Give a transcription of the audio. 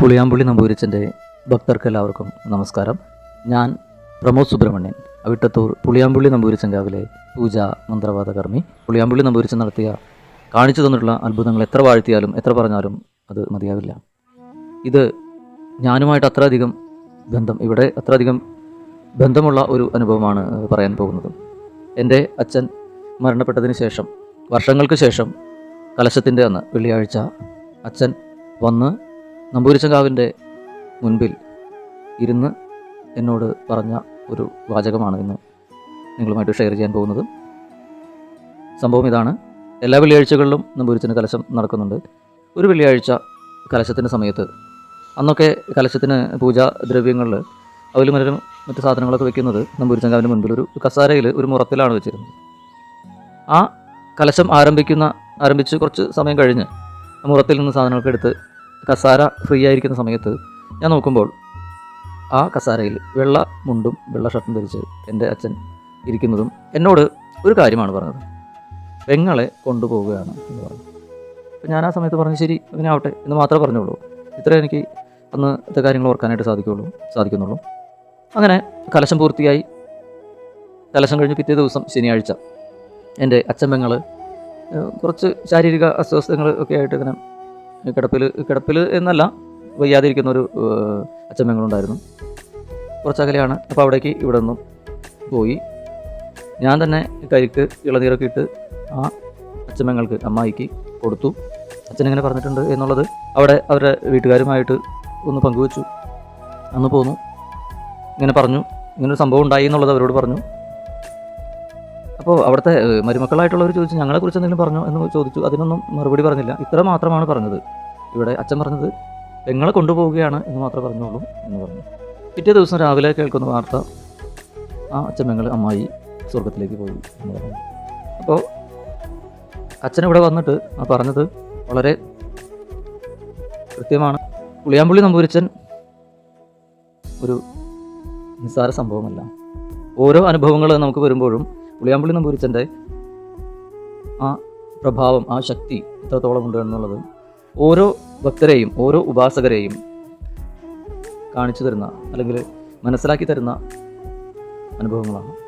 പുളിയാമ്പുള്ളി നമ്പൂരിച്ചന്റെ ഭക്തർക്ക് എല്ലാവർക്കും നമസ്കാരം. ഞാൻ പ്രമോദ് സുബ്രഹ്മണ്യൻ അവിട്ടത്തൂർ പുളിയാമ്പുള്ളി നമ്പൂരിച്ചങ്കാവിലെ പൂജ മന്ത്രവാദ കർമ്മി പുളിയാമ്പുള്ളി നമ്പൂരിച്ചൻ നടത്തിയ കാണിച്ചു തന്നിട്ടുള്ള അത്ഭുതങ്ങൾ എത്ര വാഴ്ത്തിയാലും എത്ര പറഞ്ഞാലും അത് മതിയാവില്ല. ഇത് ഞാനുമായിട്ട് അത്രയധികം ബന്ധം ഇവിടെ അത്രയധികം ബന്ധമുള്ള ഒരു അനുഭവമാണ് പറയാൻ പോകുന്നത്. എന്റെ അച്ഛൻ മരണപ്പെട്ടതിന് ശേഷം വർഷങ്ങൾക്ക് ശേഷം കലശത്തിന്റെ അന്ന് വെള്ളിയാഴ്ച അച്ഛൻ വന്ന് നമ്പൂരിച്ചങ്കാവിന്റെ മുൻപിൽ ഇരുന്ന് എന്നോട് പറഞ്ഞ ഒരു വാചകമാണ് ഇന്ന് നിങ്ങളുമായിട്ട് ഷെയർ ചെയ്യാൻ പോകുന്നത്. സംഭവം ഇതാണ്. എല്ലാ വെള്ളിയാഴ്ചകളിലും നമ്പൂരിച്ചന് കലശം നടക്കുന്നുണ്ട്. ഒരു വെള്ളിയാഴ്ച കലശത്തിന്റെ സമയത്ത് അന്നൊക്കെ കലശത്തിന് പൂജാ ദ്രവ്യങ്ങളിൽ അവലും മരം മറ്റു സാധനങ്ങളൊക്കെ വെക്കുന്നത് നമ്പൂരിച്ചങ്കാവിന്റെ മുൻപിൽ ഒരു കസാരയിൽ ഒരു മുറത്തിലാണ് വെച്ചിരുന്നത്. ആ കലശം ആരംഭിക്കുന്ന ആരംഭിച്ച് കുറച്ച് സമയം കഴിഞ്ഞ് മുറത്തിൽ നിന്ന് സാധനങ്ങളൊക്കെ എടുത്ത് കസാര ഫ്രീ ആയിരിക്കുന്ന സമയത്ത് ഞാൻ നോക്കുമ്പോൾ ആ കസാരയിൽ വെള്ള മുണ്ടും വെള്ള ഷർട്ടും ധരിച്ച് എന്റെ അച്ഛൻ ഇരിക്കുന്നതും എന്നോട് ഒരു കാര്യമാണ് പറഞ്ഞത്. പെങ്ങളെ കൊണ്ടുപോവുകയാണ് എന്ന് പറഞ്ഞു. അപ്പം ഞാൻ ആ സമയത്ത് പറഞ്ഞു ശരി അങ്ങനെ ആവട്ടെ എന്ന് മാത്രമേ പറഞ്ഞുള്ളൂ. ഇത്ര എനിക്ക് അന്ന് അന്നത്തെ കാര്യങ്ങൾ ഓർക്കാനായിട്ട് സാധിക്കുള്ളൂ സാധിക്കുന്നുള്ളൂ. അങ്ങനെ കലശം പൂർത്തിയായി. കലശം കഴിഞ്ഞ് പിറ്റേ ദിവസം ശനിയാഴ്ച എന്റെ അച്ഛൻ പെങ്ങൾ കുറച്ച് ശാരീരിക അസ്വസ്ഥങ്ങൾ ഒക്കെ ആയിട്ട് ഇങ്ങനെ കിടപ്പിൽ കിടപ്പിൽ എന്നല്ല വയ്യാതിരിക്കുന്ന ഒരു ഏഹ്, അച്ഛൻ പെങ്ങളുണ്ടായിരുന്നു കുറച്ച് അകലെയാണ്. അപ്പോൾ അവിടേക്ക് ഇവിടെ നിന്നും പോയി. ഞാൻ തന്നെ കരിക്ക് ഇളനീരൊക്കെ ഇട്ട് ആ അച്ഛമ്മങ്ങൾക്ക് അമ്മായിക്ക് കൊടുത്തു. അച്ഛനിങ്ങനെ പറഞ്ഞിട്ടുണ്ട് എന്നുള്ളത് അവിടെ അവരുടെ വീട്ടുകാരുമായിട്ട് ഒന്ന് പങ്കുവച്ചു. അന്ന് പോന്നു. ഇങ്ങനെ പറഞ്ഞു. ഇങ്ങനൊരു സംഭവം ഉണ്ടായി എന്നുള്ളത് അവരോട് പറഞ്ഞു. അപ്പോൾ അവിടുത്തെ മരുമക്കളായിട്ടുള്ളവർ ചോദിച്ചു ഞങ്ങളെക്കുറിച്ച് എന്തെങ്കിലും പറഞ്ഞു? എന്ന് ചോദിച്ചു. അതിനൊന്നും മറുപടി പറഞ്ഞില്ല. ഇത്ര മാത്രമാണ് പറഞ്ഞത്. ഇവിടെ അച്ഛൻ പറഞ്ഞത് പെങ്ങളെ കൊണ്ടുപോവുകയാണ് എന്ന് മാത്രമേ പറഞ്ഞുള്ളൂ എന്ന് പറഞ്ഞു. പിറ്റേ ദിവസം രാവിലെ കേൾക്കുന്ന വാർത്ത ആ അച്ഛൻ പെങ്ങൾ അമ്മായി സ്വർഗത്തിലേക്ക് പോയി എന്ന് പറഞ്ഞു. അപ്പോൾ അച്ഛൻ ഇവിടെ വന്നിട്ട് ആ പറഞ്ഞത് വളരെ കൃത്യമാണ്. പുളിയാമ്പുള്ളി നമ്പൂരിച്ചൻ ഒരു നിസ്സാര സംഭവമല്ല. ഓരോ അനുഭവങ്ങൾ നമുക്ക് വരുമ്പോഴും പുളിയാമ്പുള്ളി നമ്പൂരിച്ചന്റെ ആ പ്രഭാവം ആ ശക്തി എത്രത്തോളം ഉണ്ട് എന്നുള്ളത് ഓരോ ഭക്തരെയും ഓരോ ഉപാസകരെയും കാണിച്ചു തരുന്ന അല്ലെങ്കിൽ മനസ്സിലാക്കി തരുന്ന അനുഭവങ്ങളാണ്.